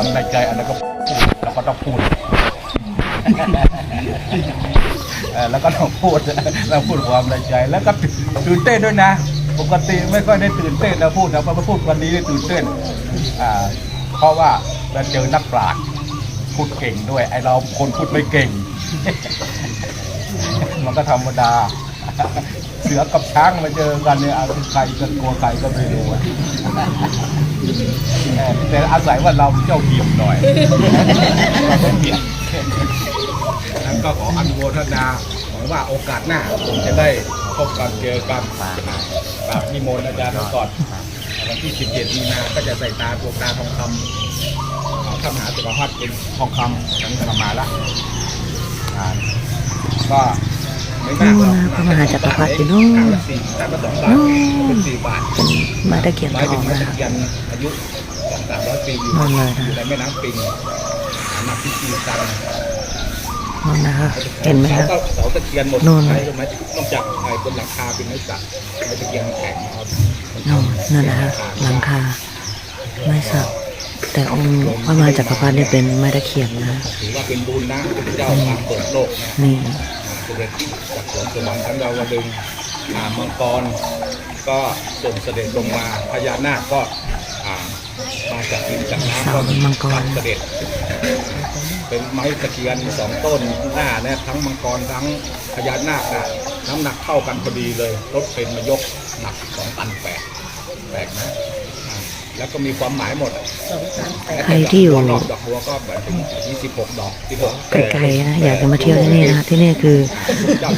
ความในใจอันนั้นก็พูดแล้วก็ต้องพูดแล้วก็ต้องพูดแล้วพูดความในใจ แล้วก็ตื่นเต้นด้วยนะ ปกติไม่ค่อยได้ตื่นเต้นนะพูดนะพอมาพูดวันนี้ได้ตื่นเต้นเพราะว่าเราเจอนักปราชญ์พูดเก่งด้วยไอเราคนพูดไม่เก่ง มันก็ธรรมดา เสือกับช้างมาเจอกันเนี่ยอาใครจะกลัวใครก็ไม่รู้อะแต่อาศัยว่าเราเจ้าเหี่ยมหน่อยเราเป็นเบียบนั้นก็ขออนุโมทนาหวังว่าโอกาสหน้าผมจะได้พบกันเจอกันกราบนิมนต์อาจารย์ก่อนวันที่ 17 มีนา ก็จะใส่ตาดวงตาทองคำเอข้ามหาสุขภาพเป็นทองคำทั้งธรรมาละก็ ไม่มากหรอกพระมหาจักรพรรดิอยู่นู่นเป็นสี่บาทเป็นม้ตะเกียบไม้ทเป็อนงไม้นะตะคะเคียนอายุสองสามร้อยปีอยู่นั่นเลยนะอยู่ในแม่น้ำปิงหนักที่สี่ตันนั่นนะคะเห็นไหมเสาคะก็เสาตะเคียนหมดนู่นใช้ไม้นอกจากไอ้บนหลังคาเป็นไม้สักไม้ตะเคียนแข็งเอานู่นนั่นนะคะหลังคาไม้สักแต่องค์พระมหาจักรพรรดิเนี่ยเป็นไม้ตะเคียนนะถือว่าเป็นบุญนะพระเจ้ามาเปิดโลกนะนี่เสด็จจากสวนสวรรค์ทั้งดาวดึงอ่ามังกรก็ส่งเสด็จลงมาพญานาคก็อ่ามาจากดินจากน้ำก็มังกรเสด็จ เป็นไม้ตะเคียนสองต้นหน้าเนี่ยทั้งมังกรทั้งพญานาคนะน้ำหนักเท่ากันพอดีเลยรถเป็นมายกหนักสองตันแปดแปลกนะ แล้วก็มีความหมายหมดใครที่อยู่ ดอกดอกบัวก็แบบถึงยี่สิบหกดอกที่หกไกลๆนะอยากจะมาเที่ยวที่นี่นะคะที่นี่คือ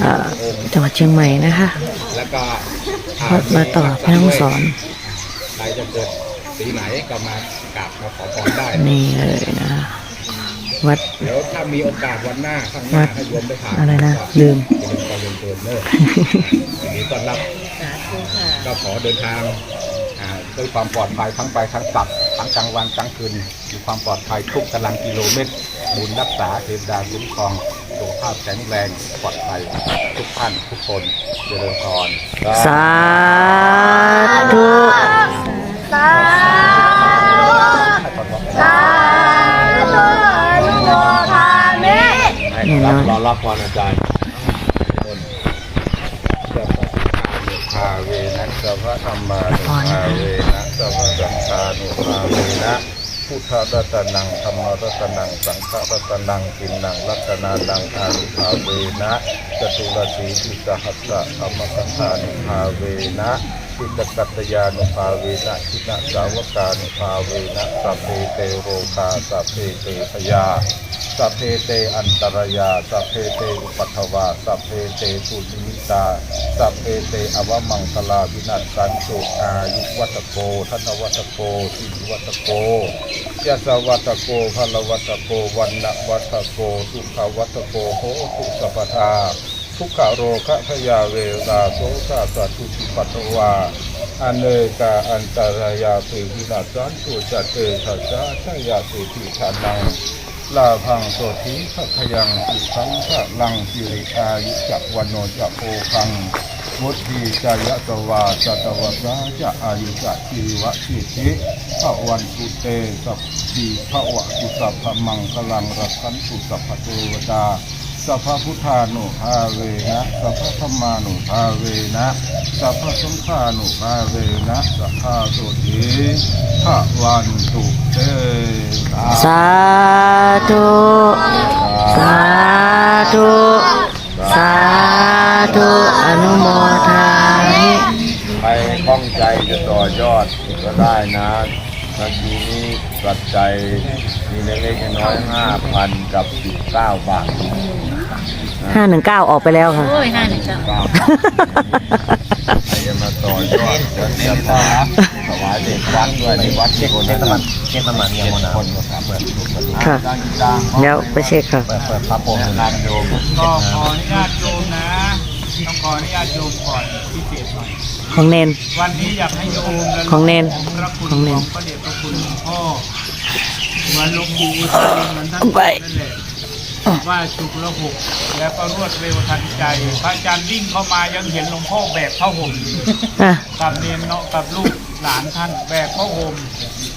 เอ่อจังหวัดเชียงใหม่นะคะแล้วก็วัดมาต่อแม่ฮ่องสอนใครจะเกิดสีไหนก็มากราบมาขอพรได้นี่เลยนะคะวัดเดี๋ยวถ้ามีโอกาสวันหน้าข้างหน้าให้โยมได้ผ่านอะไรนะลืมจะเป็นการเรียนเชิญเนอะยินดีต้อนรับก็ขอเดินทางอ่า ด้วยความปลอดภัยทั้งไปทั้งกลับทั้งกลางวันกลางคืนมีความปลอดภัยทุกตารางกิโลเมตรบุญรักษาเทวดาคุ้มครองสุขภาพแข็งแรงปลอดภัยทุกท่านทุกคนเจริญพรสาธุให้รับรอรับพรอาจารย์ พาเวนะสัพพะธรรมานุภาเวนะสัพพะสังฆานุภาเวนะพุทธรัตนังธรรมรัตนังสังฆรัตนังกินนังรัตนานังอานุภาเวนะจตุรสีทิสหัสสะธรรมสังฆานุภาเวนะทิตกัตตยานุภาเวนะทินสาวกานุภาเวนะสัพเพเตโรกาสัพเพเตพยา สัพเพเตอันตรายาสัพเพเตอุปัฏฐวาสัพเพเตปุณิมิตาสัพเพเตอวมังคลาวินัสสันตุอายุวัตโกธนวัตโกสิวัตโกยะสวัตโกพลวัตโกวันนวัตโกสุขวัตโกโหตุสัพทาทุกขโรคะพยาเวราโสกาสัตุติปัตตวา อเนกาอันตรายาปิวินาสันตุจัตเตทัสสะชยาติทิชานังลาพังโสธิขัพยังสุขังพระลังสิริอายุจักวันโนจักโพคังวุฒิจายะตวาสัตวสาจะอายุจักชีวะสิทิพระวันตุเตสัพพีพระวะตุสัพพมังคลังรักขันตุสัพพเทวดา สัพพพุทธานุภาเวนะสัพพธรรมานุภาเวนะสัพพสังฆานุภาเวนะสัพพะโสธิพระวันตุเตสาสาธุสาธุสาธุอนุโมทามิใครคล่องใจจะต่อยอดก็ได้นะเมื่อกี้นี้ปัจจัยมีเล็กๆน้อยห้าพันกับสิบเก้าบาท ห้าหนึ่งเก้าออกไปแล้วค่ะ โอ้ยห้าหนึ่งเก้าเก้าบาทใครจะมาต่อยอดจะเสียผ้าถวายเด็กวัดด้วยในวัดที่คนนั้นเช็คน้ำมันเงินคนครับเปิดลูกเปิดลูกค่ะเดี๋ยวไปเช็คค่ะเปิดเปิดพระพรหมนามโยมก็ขออนุญาตโยมนะต้องขออนุญาตโยมก่อนพิเศษหน่อยของเนนวันนี้อยากให้โยมระลึกของเนนพระคุณของเนนพระเดชพระคุณหลวงพ่อเหมือนหลวงปู่ท่านเหมือนท่านไปนั่นแหละ ว่าฉุกละหกแล้วก็รวดเร็วทันใจ พระอาจารย์วิ่งเข้ามายังเห็นหลวงพ่อแบกผ้าห่มอยู่อะกับเนนเนาะกับลูกหลานท่านแบกผ้าห่ม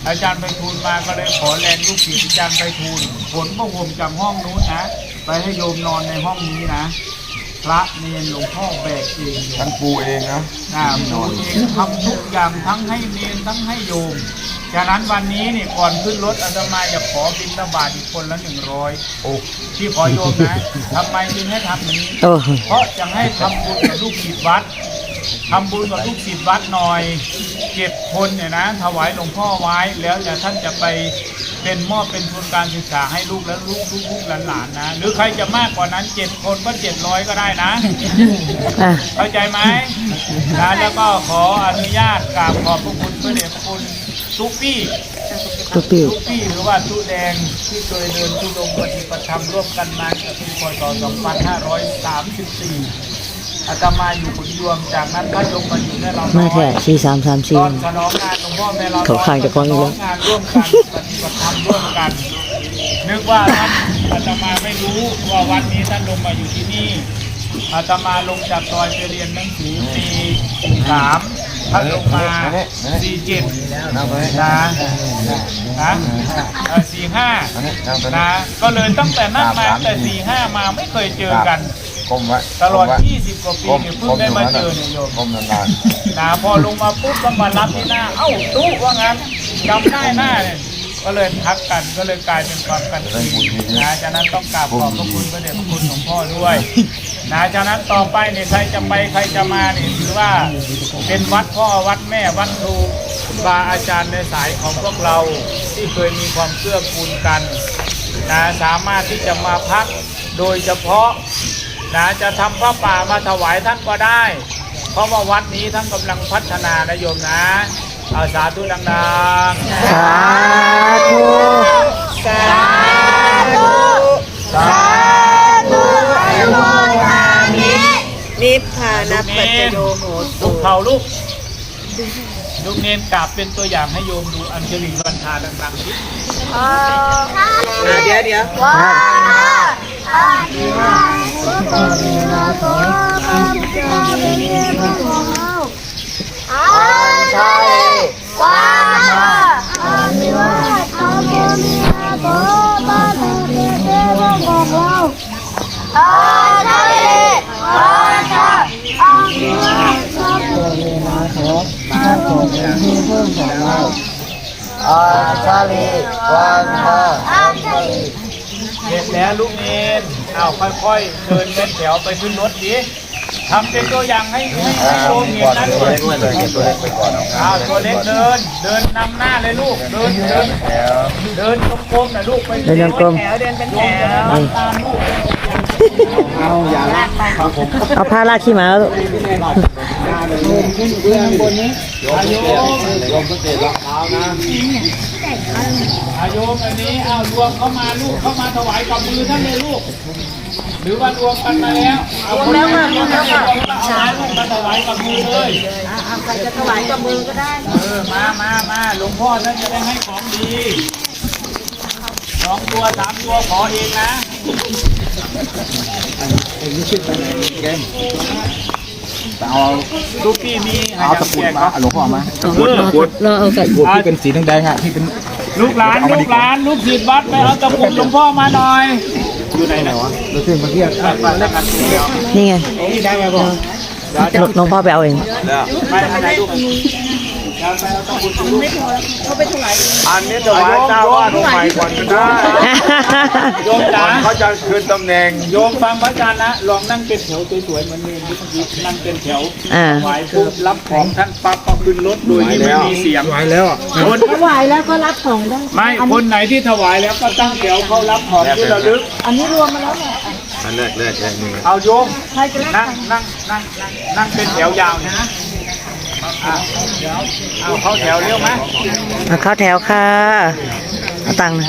อาจารย์ไปทูลมาก็เลยขอแรงลูกศิษย์อาจารย์ไปทูลผลพระห่มจากห้องนู้นนะไปให้โยมนอนในห้องนี้นะ พระเนรหลวงพ่อแบกเองท่านปูเองนะนะนอนเองทำทุกอย่างทั้งให้เนรทั้งให้โยมฉะนั้นวันนี้นี่ก่อนขึ้นรถอาตมาจะขอบิณฑบาตอีกคนละหนึ่งร้อยโอ้ที่ขอโยมนะทำไมจึงให้ทำอย่างนี้โอ้เพราะจะให้ทำบุญกับลูกศิษย์วัดทำบุญกับลูกศิษย์วัดหน่อยเจ็ดคนเนี่ยนะ ถวายหลวงพ่อไว้แล้วเดี๋ยวท่านจะไป เป็นมอบเป็นทุนการศึกษาให้ลูกและลูกลูกลูกหลานๆนะหรือใครจะมากกว่านั้นเจ็ดคนก็เจ็ดร้อยก็ได้นะอะเข้าใจไหมนะแล้วก็ขออนุญาตกราบขอบพระคุณพระเดชพระคุณทุกปี้ตุ๊กปิวทุกปี้หรือว่าทุแดงที่เคยเดินทุดงปฏิปธรรมร่วมกันมาจากปีพศ2534 อาตมาอยู่ขุนยวมจากนั้นพระยมมาอยู่แม่เรามาแท้สี่สามสามตสี่ อนฉลองงานหลวงพ่อแม่เราเขาข้างจากคนอีกแล้วฉลองงานร่วมกันปฏิบัติธรรมร่วมกัน นึกว่าท่านอาตมาไม่รู้ว่าวันนี้ท่านลงมาอยู่ที่นี่อาตมาลงจากซอยไปเรียนหนังสือปีสามท่านลงมาสี่เจ็ดนั่งไปนะนะสี่ห้าอันนี้นั่งไปนะก็เลยตั้งแต่นั้นมาตั้งแต่สี่ห้ามาไม่เคยเจอกัน ก้มไว้ตลอด20 กว่าปีเนี่ยเพิ่งได้มาเจอเนี่ยโยมก้มนานนะพอลงมาปุ๊บก็มารับที่หน้า เอ้าตู้ว่างั้นจำได้หน้าเนี่ยก็เลยทักกันก็เลยกลายเป็นความกันเองนะฉะนั้นต้องกราบขอบพระคุณพระเดชพระคุณหลวงพ่อด้วยนะฉะนั้นต่อไปเนี่ยใครจะไปใครจะมาเนี่ยถือว่าเป็นวัดพ่อวัดแม่วัดครูบาอาจารย์ในสายของพวกเราที่เคยมีความเกื้อกูลกันนะสามารถที่จะมาพักโดยเฉพาะ นะจะทำผ้าป่ามาถวายท่านก็ได้ เพราะว่าวัดนี้ท่านกำลังพัฒนานะโยมนะเอาสาธุดังสาธุๆสาธุ สาธุนิพพานัปัจจโยโหลูตุกเผาลูกลูกเนนกราบเป็นตัวอย่างให้โยมดูอัญชลีบันทาดังๆสิอ่าเดี๋ยวเดี๋ยว Anjali, Wanta, Anjali. เสร็จแล้วลูกเนนเอาค่อยๆเดินเป็นแถวไปขึ้นรถดิทำเป็นตัวอย่างให้ให้ให้โยมเห็นนะตัวเล็กเลยตัวเล็กไปก่อนเอาตัวเล็กเดิน เดินนำหน้าเลยลูก เดินเดินแล้วเดินกลมๆนะลูกไปเดินยังกลมแถวเดินเป็นโยแถมจะวได้ตาลูกเอาผ้าลากขี้หมาลูกอาโยมอันนี้เอารวมเข้ามาลูกเข้ามาถวายกับมือท่านเลยลูกหรือว่ารวมกันมาแล้วเอาคนไหนรวมกันรวมกันเอาลูกมาถวายกับมือเลยอ่าใครจะถวายกับมือก็ได้เออมามามาหลวงพ่อท่านจะได้ให้ของดีสองตัวสามตัวขอเองนะ ลูกพี่มีเอาตะกุดมาหลวงพ่อมาเราเอาใส่บวที่เป็นสีแดงๆอะที่เป็นลูกหลานลูกหลานลูกศิษย์วัดไปเอาตะกุดหลวงพ่อมาหน่อยอยู่ไหนนะวะรถเครื่องมาเทียบไปแล้วกันเดียวนี่ไงนี่ได้ไหมพ่อน้องพ่อไปเอาเองไปทางไหนลูก การไปเอาตะกุดลูกอันนี้ถวายเจ้าวาดองค์ใหม่ก่อนก็ได้โยมจ๋าเขาจะคืนตำแหน่งโยมฟังพระอาจารย์นะ ลองนั่งเป็นแถวสวยๆเหมันเมื่อกี้นั่งเป็นแถวอ่าไหวปุ๊บรับของท่านปั๊บก็ขึ้นรถโดยที่ไม่มีเสียงไหวแล้วคนถวายแล้วก็รับของได้ ไม่คนไหนที่ถวายแล้วก็ตั้งแถวเขารับของที่ระลึก อันนี้รวมมาแล้วเนี่ย อันแรกแรกแรกนี่เอาโยมใครจะรับนั่งนั่งนั่งนั่งนั่งเป็นแถวยาวนะอะ เดี๋ยวเอาเข้าแถวเร็วไหมเอาเข้าแถวค่ะ เอาตังค์นะ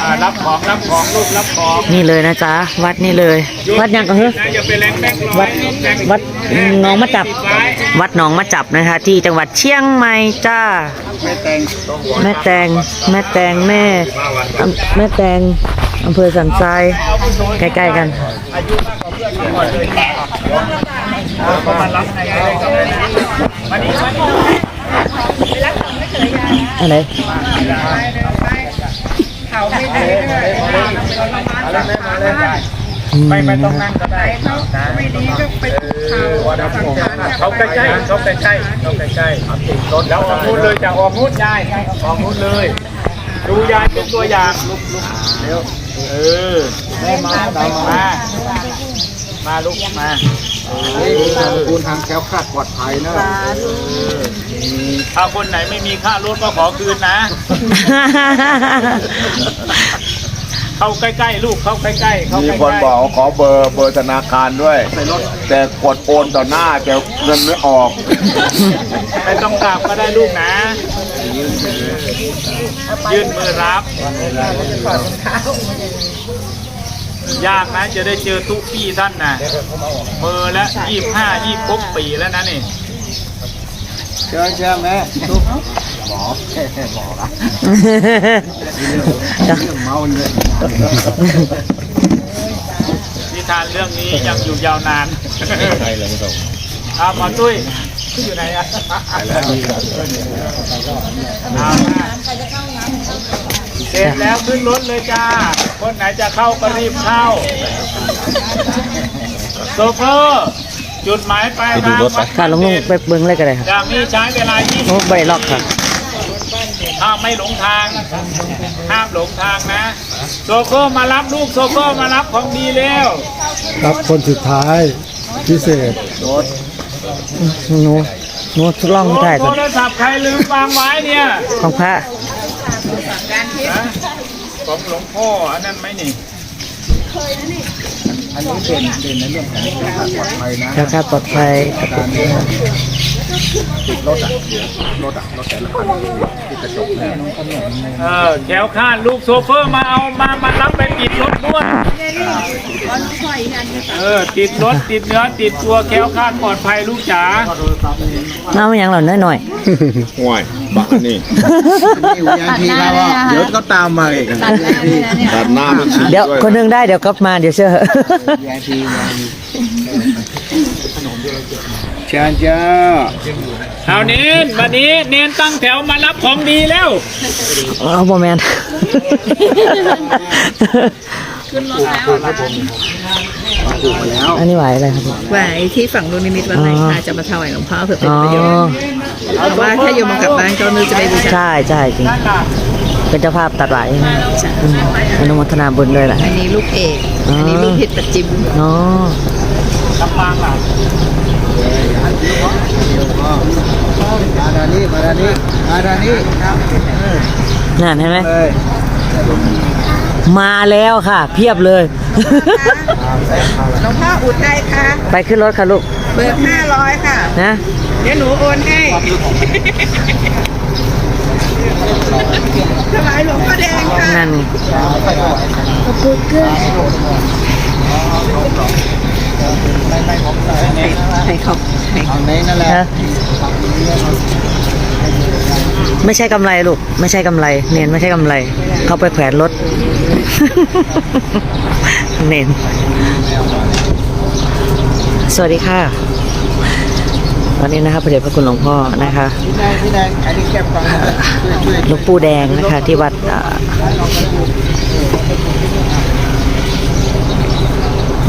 อ่ารับของรับของลูกรับของนี่เลยนะจ๊ะ วัดนี่เลย วัดยังก็เฮ้ย นะอย่าไปแรงแบงค์ร้อวัยดแบงค์วัดหน้องมาจับวัดหนองมาจับนะคะ ที่จังหวัดเชียงใหม่จ้าแม่แตงแม่แตงแม่อำแม่แตงอำเภอสันทรายใกล้ๆกัน อายุมากกว่าเพื่อน ก่อนเลยเอาเขามารับในอะไรกันเลยนะมานี่มานี่อันไหนเขาไม่ดีไม่ไม่ต้องนั่งก็ได้เขาไม่ดีก็ไปเขาใกล้ๆเขาใกล้ๆเขาใกล้ใกล้รถแล้วออกมูดเลยจากออกมูดยายออกมูดเลยดูยายเป็นตัวอย่างลุกลุกเร็วเออมามามาลุกมา คุณทางแก้วคาดปลอดภัยนะถ้าคนไหนไม่มีค่ารถก็ขอคืนนะ เข้าใกล้ๆ ลูกเข้าใกล้ๆเข้ามีใกล้ๆคนบอกขอเบอร์เบอร์ธนาคารด้วย แต่กดโอนต่อหน้าแต่เงินไม่ออกไม่ต้องกราบก็ได้ลูกนะ ยื่นมือรับ ยากนะจะได้เจอทุกพี่ท่านนะมือละยี่ห้ายี่ครบปีแล้วนะนี่เชิญเชิญแม่ทุกหมอหมอละเรื่องเมาเงินนิทานเรื่องนี้ยังอยู่ยาวนานใช่เลยครับอาหมอตุ้ยอยู่ไหนอะเอามา เสร็จแล้วขึ้นรถเลยจ้า คนไหนจะเข้าก็รีบเข้าโซเฟอร์จุดหมายปลายทางวัดค่ะลงลงไปเบิ้งเลยก็ได้ค่ะอย่างนี้ใช้เวลาโอ้บริล็อกค่ะ20ถ้าไม่หลงทางห้ามหลงทางนะ โซเฟอร์มารับลูกโซเฟอร์มารับของดีเร็วครับคนสุดท้ายพิเศษหนูหนูทดลองถ่ายก่อนโทรศัพท์ใครลืมวางไว้เนี่ย ของพระฮะ ของหลวงพ่ออันนั้นไหมนี่ อันนี้เป็นเป็นในเรื่องของแก้วคาดปลอดภัยนะราคาปลอดภัยการติดรถอะรถอะรถแต่ละคันติดกระจกเนี่ยน้องขนมเออแถวข้านลูกโซเฟอร์มาเอามามารับไปติดรถด้วยเออติดรถติดเนื้อติดตัวแคล้วคลาดปลอดภัยลูกจ๋า น้ำอย่างหล่อนน้อยห่วย บ้านี่นี่วิญญาณทีแล้วว่าเดี๋ยวก็ตามมาอีกนะวิญญาณทีตัดหน้ามันฉีๆดเดี๋ยวด้วยคนหนึงได้เดี๋ยวก็มาเดี๋ยวเชื่อวิญญาณทีเชิญเจ้าเอาเน้นวันนี้เน้นตั้งแถวมารับของดีแล้วเอาโมแมน อันนี้ไหวอะไรครับผมไหวที่ฝั่งลูกนิมิตวันไหนค่ะจะมาถวายหลวงพ่อเพื่อเป็นอ๋อประโยชน์แต่ว่าถ้าโยมมากลับบ้านก็นึกจะไปบูชาใช่ใช่จริงเป็นเจ้าภาพตัดไหวอืมอนุโมทนาบุญด้วยแหละอันนี้ลูกเอกอ๋ออัอันนี้ลูกเพชรปัจจิมอ๋อลำปางล่ะมาดานี้มาดานี้มาดานี้นั่นเห็นไหมเลย มาแล้วค่ะ เพียบเลย หลวงพ่ออุทัยค่ะไปขึ้นรถค่ะลูก เบิกห้าร้อยค่ะ นะ เดี๋ยวหนูโอนให้ถวายหลวงพ่อแดงค่ะนั่นให้เขาให้ทางนี้นั่นแหละฮะ ไม่ใช่กำไรลูก ไม่ใช่กำไร เน้นไม่ใช่กำไร เขาไปแขวนรถ เน้นสวัสดีค่ะ วันนี้นะคะพระเดชพระคุณหลวงพ่อนะคะพี่แดงพี่แดงอันนี้แก็บฟังช่วยช่วยหลวงปู่แดงนะคะ ที่วัดอ่า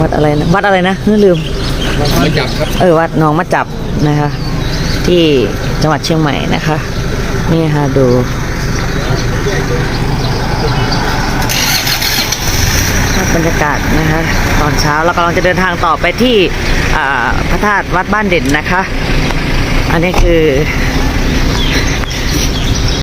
วัดอะไรนะวัดอะไรนะลืมมาจับครับเออวัดหนองมาจับนะคะ ที่จังหวัดเชียงใหม่นะคะ นี่ค่ะดูบรรยากาศนะคะตอนเช้าเรากำลังจะเดินทางต่อไปที่พระธาตุวัดบ้านเด่นนะคะ อันนี้คือ